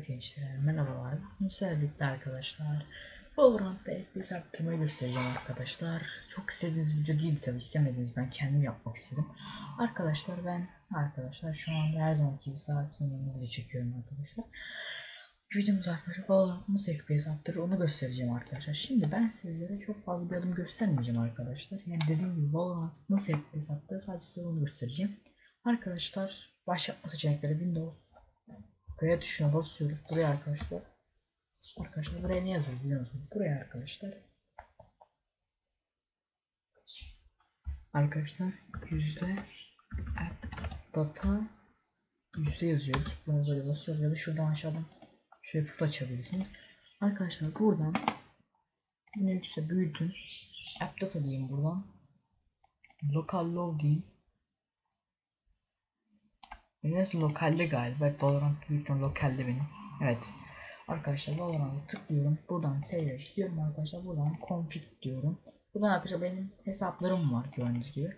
Evet gençler merhabalar. Müsaadeniyle arkadaşlar. Valorant'ta FPS arttırmayı göstereceğim arkadaşlar. Çok istediğiniz video değil tabi istemediniz ben kendim yapmak istedim. Arkadaşlar ben arkadaşlar şu anda her zamanki gibi saatin yanında video çekiyorum arkadaşlar. Videomuz arkadaşlar Valorant nasıl FPS arttırır onu göstereceğim arkadaşlar. Şimdi ben sizlere çok fazla bir adım göstermeyeceğim arkadaşlar. Yani dediğim gibi Valorant nasıl FPS arttırır sadece size onu göstereceğim. Arkadaşlar başlatma seçenekleri Windows Buraya tuşuna basıyoruz. Buraya arkadaşlar. Arkadaşlar buraya ne yazıyor biliyor musunuz? Buraya arkadaşlar. Arkadaşlar yüzde data yüzde yazıyoruz. Bunu böyle basıyoruz ya da şuradan aşağıdan şöyle put açabilirsiniz. Arkadaşlar buradan yükse büyütün. App data diyeyim buradan. Local low Benim lokalde galiba. Valorant büyük lokalde benim. Evet. Arkadaşlar Valorant'a tıklıyorum. Buradan save diyorum arkadaşlar. Buradan config diyorum. Buradan arkadaşlar benim hesaplarım var gördüğünüz gibi.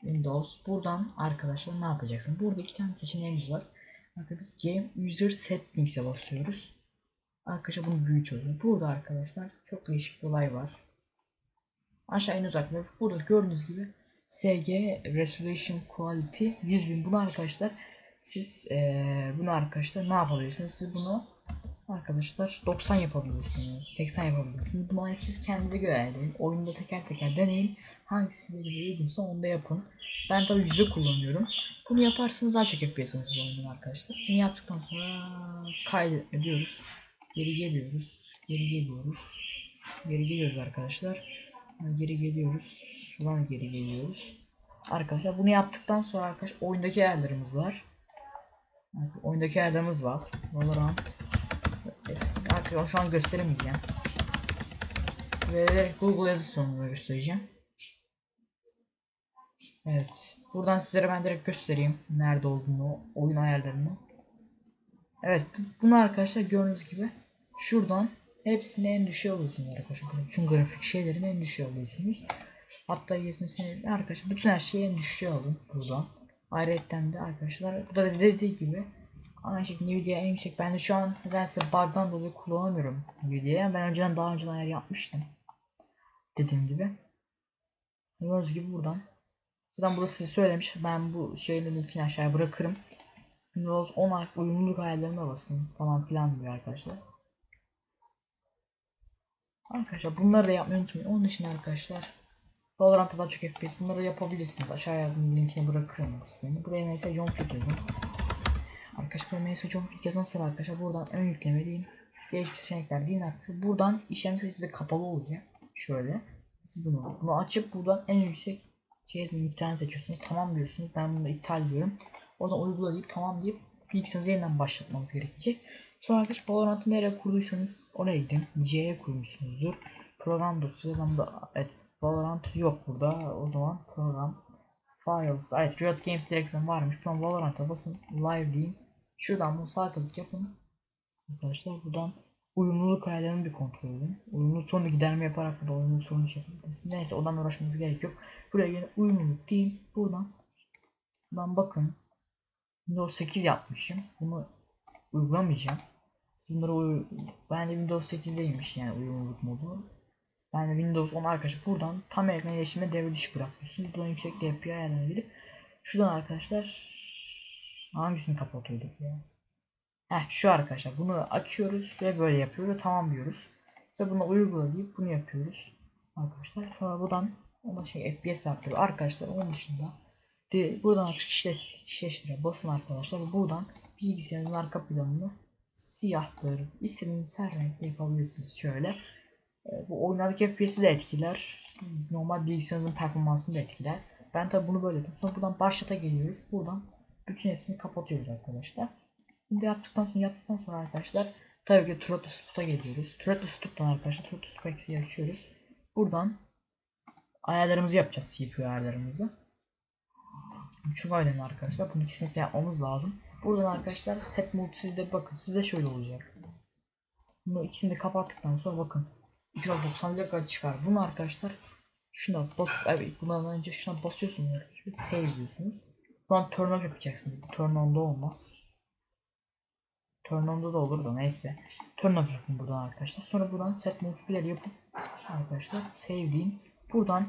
Windows. Buradan arkadaşlar ne yapacaksın? Burada iki tane seçeneğimiz var. Arkadaşlar biz Game User Settings'e basıyoruz. Arkadaşlar bunu büyütüyoruz. Burada arkadaşlar çok değişik bir olay var. Aşağı en uzak burada gördüğünüz gibi SG Resolution Quality 100.000 bunu arkadaşlar siz ee, bunu arkadaşlar ne yapabilirsiniz? Siz bunu arkadaşlar 90 yapabilirsiniz, 80 yapabilirsiniz. Bunu siz kendinize göre ayarlayın. Oyunda teker teker deneyin. Hangisi size uygunsa onda yapın. Ben tabii yüzde kullanıyorum. Bunu yaparsanız daha çok FPS alırsınız oyunun arkadaşlar. Bunu yaptıktan sonra kaydetme diyoruz. Geri geliyoruz. Geri geliyoruz. Geri geliyoruz arkadaşlar. Geri geliyoruz. Şuradan geri geliyoruz. Arkadaşlar bunu yaptıktan sonra arkadaşlar oyundaki ayarlarımız var. Oyundaki ayarlarımız var. Valorant. Arkadaşlar şu an gösteremeyeceğim. Ve Google yazıp sonunda göstereceğim. Evet. Buradan sizlere ben direkt göstereyim. Nerede olduğunu, oyun ayarlarını. Evet. Bunu arkadaşlar gördüğünüz gibi şuradan hepsini en düşüğe alıyorsunuz arkadaşlar. Bütün grafik şeylerin en düşüğe alıyorsunuz. Hatta yesin arkadaşlar bütün her şeyi en düşüğe alın buradan. Ayrıca de arkadaşlar bu da dediği gibi aynı şekilde Nvidia en yüksek. Ben de şu an nedense bug'dan dolayı kullanamıyorum Nvidia'ya. Ben önceden daha önceden ayar yapmıştım. Dediğim gibi. Gördüğünüz gibi buradan. Zaten burada size söylemiş. Ben bu şeylerin linkini aşağıya bırakırım. Windows 10 uyumluluk ayarlarına basın falan filan diyor arkadaşlar. Arkadaşlar bunları da yapmayı unutmayın. Onun için arkadaşlar Valorant'ta daha çok FPS bunları yapabilirsiniz. Aşağıya linkini bırakırım sizin. Buraya mesela John Flick yazın. Arkadaşlar mesela John Flick yazın sonra arkadaşlar buradan ön yükleme deyin. Gelişmiş seçenekler deyin arkadaşlar. Buradan işlem size kapalı olacak. Şöyle. Siz bunu, bunu açıp buradan en yüksek şey miktarını seçiyorsunuz. Tamam diyorsunuz. Ben bunu iptal diyorum. Oradan uygula deyip tamam deyip bilgisayarınızı yeniden başlatmanız gerekecek. Sonra arkadaşlar Valorant'ı nereye kurduysanız oraya gidin. C'ye kurmuşsunuzdur. Program dosyası ben da evet Valorant yok burada. O zaman program Files. Evet Riot Games Direction varmış. Şu Valorant'a basın. Live deyin. Şuradan bunu sağ klik yapın. Arkadaşlar buradan uyumluluk ayarlarını bir kontrol edin. Uyumluluk sorunu giderme yaparak burada uyumluluk sorunu yapabilirsiniz. Neyse odan uğraşmanız gerek yok. Buraya yine uyumluluk deyin. Buradan buradan bakın. Windows 8 yapmışım. Bunu uygulamayacağım. Bunları ben de Windows 8'deymiş yani uyumluluk modu. Yani Windows 10 arkadaşlar buradan tam ekran erişime devre dışı bırakıyorsunuz. Buradan yüksek DPI ayarlarına girip şuradan arkadaşlar hangisini kapatıyorduk ya? Heh şu arkadaşlar bunu açıyoruz ve böyle yapıyoruz tamam diyoruz. Ve bunu uygula deyip bunu yapıyoruz. Arkadaşlar sonra buradan ona şey FPS arttırıyor. Arkadaşlar onun dışında de, buradan kişileştire basın arkadaşlar. Buradan bilgisayarın arka planını siyahtır. İstediğiniz her renkte yapabilirsiniz. Şöyle bu oyunlardaki FPS'i de etkiler. Normal bilgisayarın performansını da etkiler. Ben tabi bunu böyle yapıyorum. Sonra buradan başlata geliyoruz. Buradan bütün hepsini kapatıyoruz arkadaşlar. Bunu yaptıktan sonra yaptıktan sonra arkadaşlar tabii ki Throttle Spot'a geliyoruz. Throttle Spot'tan arkadaşlar Spex'i açıyoruz. Buradan ayarlarımızı yapacağız CPU ayarlarımızı. Çok önemli arkadaşlar. Bunu kesinlikle yapmamız lazım. Buradan arkadaşlar set mode sizde bakın sizde şöyle olacak. Bunu ikisini de kapattıktan sonra bakın 290 lira çıkar. Bunu arkadaşlar şuna bas evet bundan önce şuna basıyorsunuz arkadaşlar. Save diyorsunuz. Sonra turn off yapacaksınız. Turn on'da olmaz. Turn on'da da olur da neyse. Turn off yapın buradan arkadaşlar. Sonra buradan set multiplayer yapıp arkadaşlar sevdiğin buradan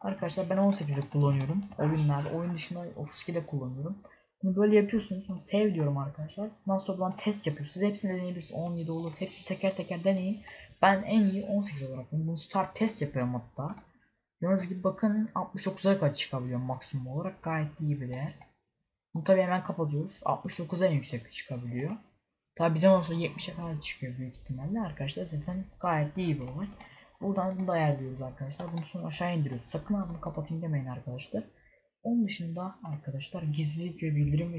arkadaşlar ben 18'i kullanıyorum. Oyunlarda oyun dışında 32'de kullanıyorum. Bunu böyle yapıyorsunuz. Sonra save diyorum arkadaşlar. Ondan sonra buradan test yapıyorsunuz. Hepsini deneyebilirsiniz. 17 olur. Hepsini teker teker deneyin. Ben en iyi 18 olarak bunu start test yapıyorum hatta. Gördüğünüz gibi bakın 69'a kadar çıkabiliyor maksimum olarak. Gayet iyi bir değer. Bunu tabi hemen kapatıyoruz. 69 en yüksek çıkabiliyor. Tabi bizim olsa 70'e kadar çıkıyor büyük ihtimalle arkadaşlar. Zaten gayet iyi bir olay. Buradan bunu da ayarlıyoruz arkadaşlar. Bunu sonra aşağı indiriyoruz. Sakın bunu kapatayım demeyin arkadaşlar. Onun dışında arkadaşlar gizlilik ve bildirim ve